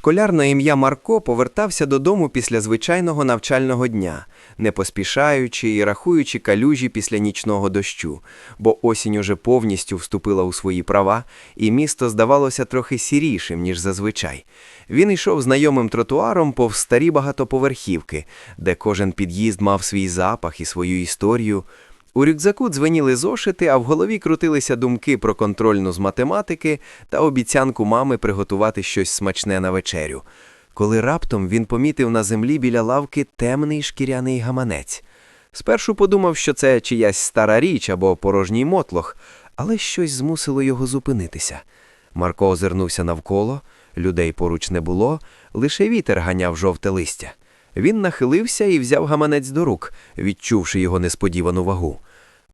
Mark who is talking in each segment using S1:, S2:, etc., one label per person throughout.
S1: Школяр на ім'я Марко повертався додому після звичайного навчального дня, не поспішаючи і рахуючи калюжі після нічного дощу, бо осінь уже повністю вступила у свої права, і місто здавалося трохи сірішим, ніж зазвичай. Він йшов знайомим тротуаром повз старі багатоповерхівки, де кожен під'їзд мав свій запах і свою історію. У рюкзаку дзвеніли зошити, а в голові крутилися думки про контрольну з математики та обіцянку мами приготувати щось смачне на вечерю. Коли раптом він помітив на землі біля лавки темний шкіряний гаманець. Спершу подумав, що це чиясь стара річ або порожній мотлох, але щось змусило його зупинитися. Марко озирнувся навколо, людей поруч не було, лише вітер ганяв жовте листя. Він нахилився і взяв гаманець до рук, відчувши його несподівану вагу.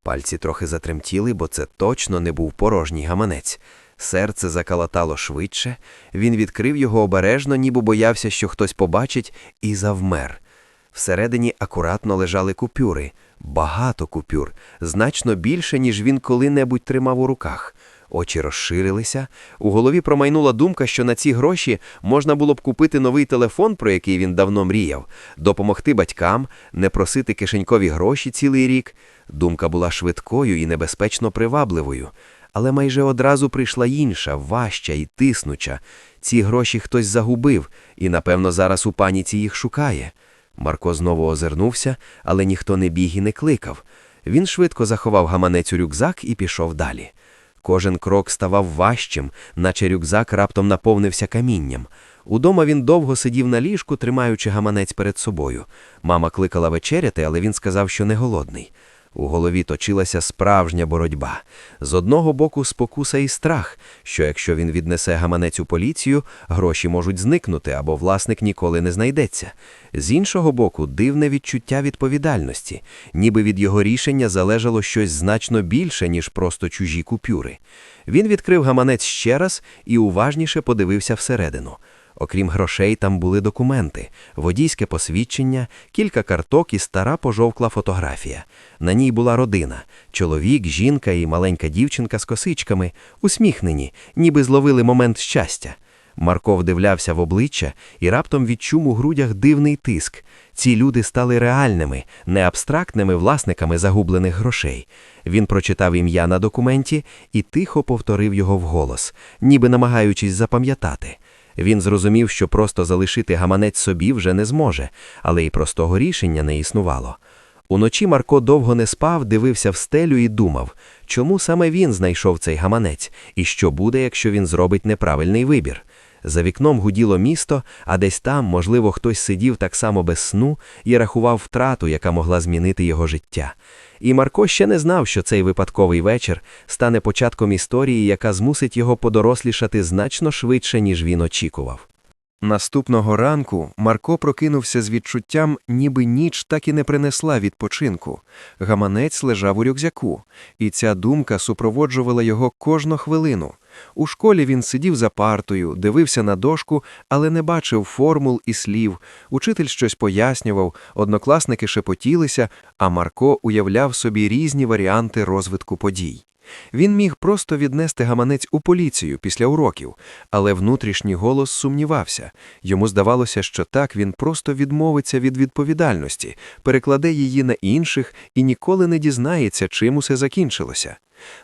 S1: Пальці трохи затремтіли, бо це точно не був порожній гаманець. Серце закалатало швидше, він відкрив його обережно, ніби боявся, що хтось побачить, і завмер. Всередині акуратно лежали купюри, багато купюр, значно більше, ніж він коли-небудь тримав у руках. Очі розширилися. У голові промайнула думка, що на ці гроші можна було б купити новий телефон, про який він давно мріяв, допомогти батькам, не просити кишенькові гроші цілий рік. Думка була швидкою і небезпечно привабливою. Але майже одразу прийшла інша, важча і тиснуча. Ці гроші хтось загубив, і, напевно, зараз у паніці їх шукає. Марко знову озирнувся, але ніхто не біг і не кликав. Він швидко заховав гаманець у рюкзак і пішов далі. Кожен крок ставав важчим, наче рюкзак раптом наповнився камінням. Удома він довго сидів на ліжку, тримаючи гаманець перед собою. Мама кликала вечеряти, але він сказав, що не голодний. У голові точилася справжня боротьба. З одного боку спокуса і страх, що якщо він віднесе гаманець у поліцію, гроші можуть зникнути або власник ніколи не знайдеться. З іншого боку, дивне відчуття відповідальності, ніби від його рішення залежало щось значно більше, ніж просто чужі купюри. Він відкрив гаманець ще раз і уважніше подивився всередину. Окрім грошей, там були документи, водійське посвідчення, кілька карток і стара пожовкла фотографія. На ній була родина чоловік, жінка і маленька дівчинка з косичками, усміхнені, ніби зловили момент щастя. Марко вдивлявся в обличчя і раптом відчув у грудях дивний тиск. Ці люди стали реальними, не абстрактними власниками загублених грошей. Він прочитав ім'я на документі і тихо повторив його вголос, ніби намагаючись запам'ятати. Він зрозумів, що просто залишити гаманець собі вже не зможе, але й простого рішення не існувало. Уночі Марко довго не спав, дивився в стелю і думав, чому саме він знайшов цей гаманець, і що буде, якщо він зробить неправильний вибір. За вікном гуділо місто, а десь там, можливо, хтось сидів так само без сну і рахував втрату, яка могла змінити його життя. І Марко ще не знав, що цей випадковий вечір стане початком історії, яка змусить його подорослішати значно швидше, ніж він очікував. Наступного ранку Марко прокинувся з відчуттям, ніби ніч так і не принесла відпочинку. Гаманець лежав у рюкзаку, і ця думка супроводжувала його кожну хвилину. У школі він сидів за партою, дивився на дошку, але не бачив формул і слів. Учитель щось пояснював, однокласники шепотілися, а Марко уявляв собі різні варіанти розвитку подій. Він міг просто віднести гаманець у поліцію після уроків, але внутрішній голос сумнівався. Йому здавалося, що так він просто відмовиться від відповідальності, перекладе її на інших і ніколи не дізнається, чим усе закінчилося.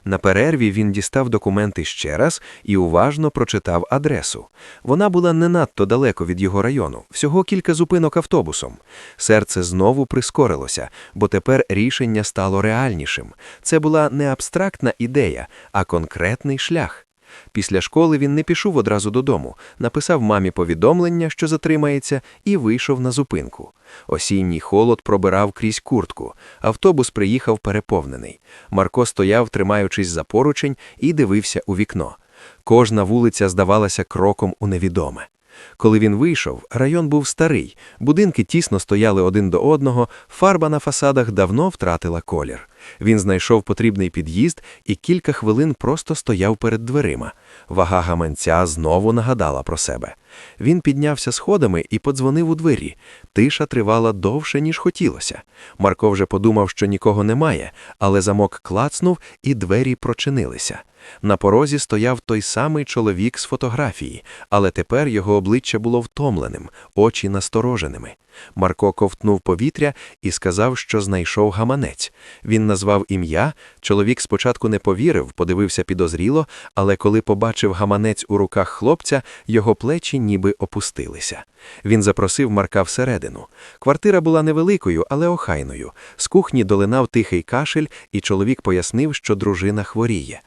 S1: На перерві він дістав документи ще раз і уважно прочитав адресу. Вона була не надто далеко від його району, всього кілька зупинок автобусом. Серце знову прискорилося, бо тепер рішення стало реальнішим. Це була не абстрактна ідея, а конкретний шлях. Після школи він не пішов одразу додому, написав мамі повідомлення, що затримається, і вийшов на зупинку. Осінній холод пробирав крізь куртку. Автобус приїхав переповнений. Марко стояв, тримаючись за поручень, і дивився у вікно. Кожна вулиця здавалася кроком у невідоме. Коли він вийшов, район був старий, будинки тісно стояли один до одного, фарба на фасадах давно втратила колір. Він знайшов потрібний під'їзд і кілька хвилин просто стояв перед дверима. Вага гаманця знову нагадала про себе. Він піднявся сходами і подзвонив у двері. Тиша тривала довше, ніж хотілося. Марко вже подумав, що нікого немає, але замок клацнув і двері прочинилися.
S2: На порозі стояв той самий чоловік з фотографії, але тепер його обличчя було втомленим, очі настороженими. Марко ковтнув повітря і сказав, що знайшов гаманець. Він назвав ім'я. Чоловік спочатку не повірив, подивився підозріло, але коли побачив гаманець у руках хлопця, його плечі ніби опустилися. Він запросив Марка всередину. Квартира була невеликою, але охайною. З кухні долинав тихий кашель, і чоловік пояснив, що дружина хворіє.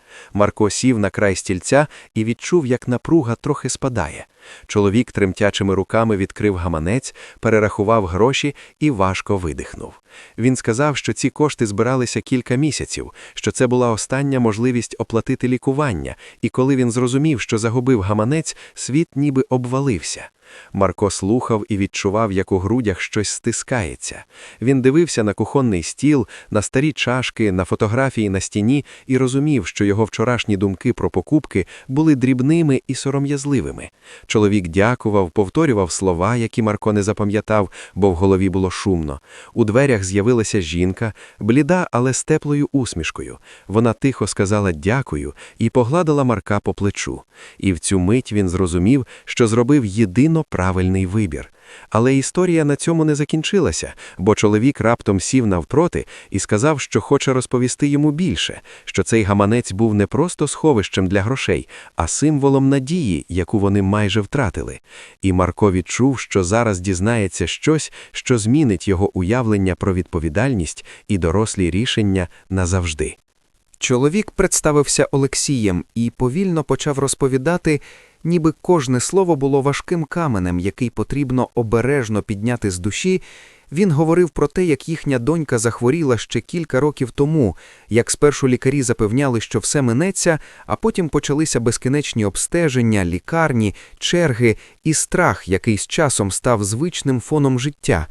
S2: Марко сів на край стільця і відчув, як напруга трохи спадає. Чоловік тремтячими руками відкрив гаманець, перерахував гроші і важко видихнув. Він сказав, що ці кошти збиралися кілька місяців, що це була остання можливість оплатити лікування, і коли він зрозумів, що загубив гаманець, світ ніби обвалився. Марко слухав і відчував, як у грудях щось стискається. Він дивився на кухонний стіл, на старі чашки, на фотографії на стіні і розумів, що його вчорашні думки про покупки були дрібними і сором'язливими. Чоловік дякував, повторював слова, які Марко не запам'ятав, бо в голові було шумно. У дверях з'явилася жінка, бліда, але з теплою усмішкою. Вона тихо сказала дякую і погладила Марка по плечу. І в цю мить він зрозумів, що зробив єдино правильний вибір. Але історія на цьому не закінчилася, бо чоловік раптом сів навпроти і сказав, що хоче розповісти йому більше, що цей гаманець був не просто сховищем для грошей, а символом надії, яку вони майже втратили. І Марко відчув, що зараз дізнається щось, що змінить його уявлення про відповідальність і дорослі рішення назавжди.
S1: Чоловік представився Олексієм і повільно почав розповідати, ніби кожне слово було важким каменем, який потрібно обережно підняти з душі. Він говорив про те, як їхня донька захворіла ще кілька років тому, як спершу лікарі запевняли, що все минеться, а потім почалися безкінечні обстеження, лікарні, черги і страх, який з часом став звичним фоном життя.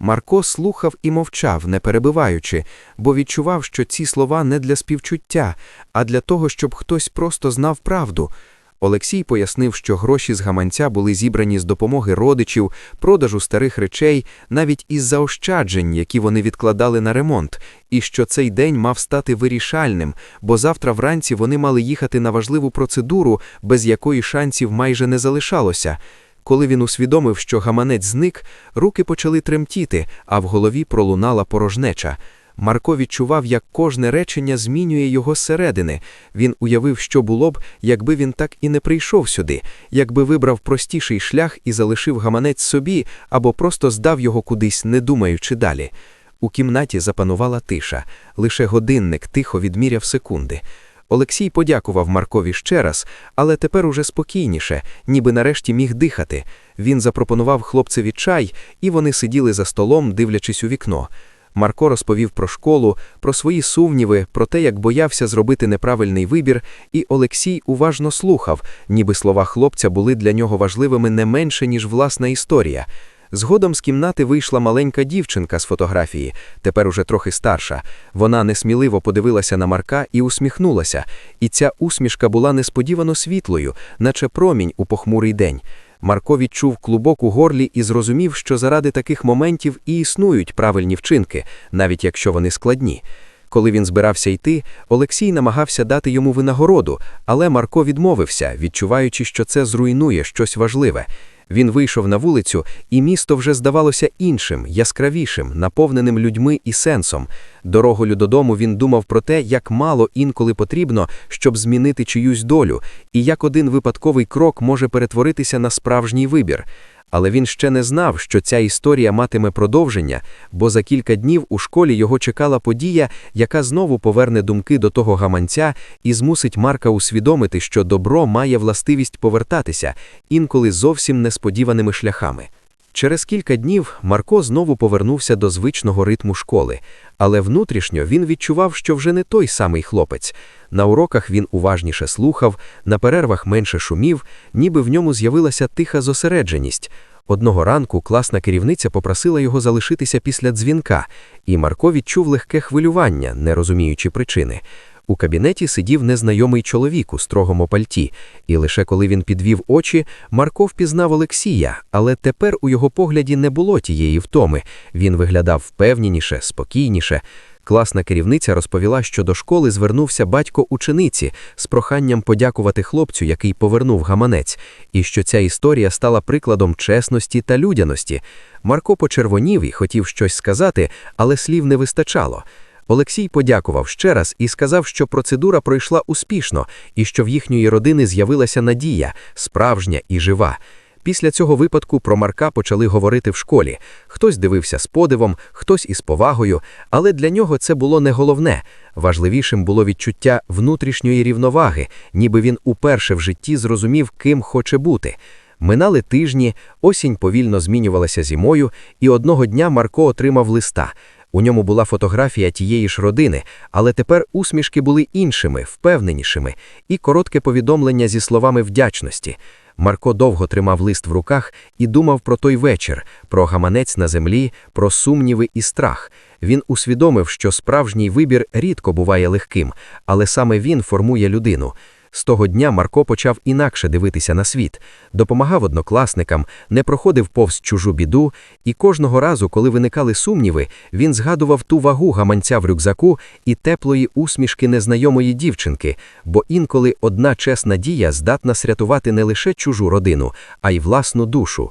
S1: Марко слухав і мовчав, не перебиваючи, бо відчував, що ці слова не для співчуття, а для того, щоб хтось просто знав правду. Олексій пояснив, що гроші з гаманця були зібрані з допомоги родичів, продажу старих речей, навіть із заощаджень, які вони відкладали на ремонт, і що цей день мав стати вирішальним, бо завтра вранці вони мали їхати на важливу процедуру, без якої шансів майже не залишалося. Коли він усвідомив, що гаманець зник, руки почали тремтіти, а в голові пролунала порожнеча. Марко відчував, як кожне речення змінює його зсередини. Він уявив, що було б, якби він так і не прийшов сюди, якби вибрав простіший шлях і залишив гаманець собі, або просто здав його кудись, не думаючи далі. У кімнаті запанувала тиша, лише годинник тихо відміряв секунди. Олексій подякував Маркові ще раз, але тепер уже спокійніше, ніби нарешті міг дихати. Він запропонував хлопцеві чай, і вони сиділи за столом, дивлячись у вікно. Марко розповів про школу, про свої сумніви, про те, як боявся зробити неправильний вибір, і Олексій уважно слухав, ніби слова хлопця були для нього важливими не менше, ніж власна історія. Згодом з кімнати вийшла маленька дівчинка з фотографії, тепер уже трохи старша. Вона несміливо подивилася на Марка і усміхнулася, і ця усмішка була несподівано світлою, наче промінь у похмурий день. Марко відчув клубок у горлі і зрозумів, що заради таких моментів і існують правильні вчинки, навіть якщо вони складні. Коли він збирався йти, Олексій намагався дати йому винагороду, але Марко відмовився, відчуваючи, що це зруйнує щось важливе. Він вийшов на вулицю, і місто вже здавалося іншим, яскравішим, наповненим людьми і сенсом. Дорогою додому він думав про те, як мало інколи потрібно, щоб змінити чиюсь долю, і як один випадковий крок може перетворитися на справжній вибір. Але він ще не знав, що ця історія матиме продовження, бо за кілька днів у школі його чекала подія, яка знову поверне думки до того гаманця і змусить Марка усвідомити, що добро має властивість повертатися, інколи зовсім несподіваними шляхами. Через кілька днів Марко знову повернувся до звичного ритму школи, але внутрішньо він відчував, що вже не той самий хлопець. На уроках він уважніше слухав, на перервах менше шумів, ніби в ньому з'явилася тиха зосередженість. Одного ранку класна керівниця попросила його залишитися після дзвінка, і Марко відчув легке хвилювання, не розуміючи причини. У кабінеті сидів незнайомий чоловік у строгому пальті, і лише коли він підвів очі, Марко впізнав Олексія, але тепер у його погляді не було тієї втоми. Він виглядав впевненіше, спокійніше.
S2: Класна керівниця розповіла, що до школи звернувся батько учениці з проханням подякувати хлопцю, який повернув гаманець, і що ця історія стала прикладом чесності та людяності. Марко почервонів і хотів щось сказати, але слів не вистачало. Олексій подякував ще раз і сказав, що процедура пройшла успішно і що в їхньої родини з'явилася надія, справжня і жива. Після цього випадку про Марка почали говорити в школі. Хтось дивився з подивом, хтось із повагою, але для нього це було не головне. Важливішим було відчуття внутрішньої рівноваги, ніби він уперше в житті зрозумів, ким хоче бути. Минали тижні, осінь повільно змінювалася зимою, і одного дня Марко отримав листа. У ньому була фотографія тієї ж родини, але тепер усмішки були іншими, впевненішими, і коротке повідомлення зі словами вдячності. Марко довго тримав лист в руках і думав про той вечір, про гаманець на землі, про сумніви і страх. Він усвідомив, що справжній вибір рідко буває легким, але саме він формує людину. З того дня Марко почав інакше дивитися на світ, допомагав однокласникам, не проходив повз чужу біду, і кожного разу, коли виникали сумніви, він згадував ту вагу гаманця в рюкзаку і теплої усмішки незнайомої дівчинки, бо інколи одна чесна дія здатна срятувати не лише чужу родину, а й власну душу.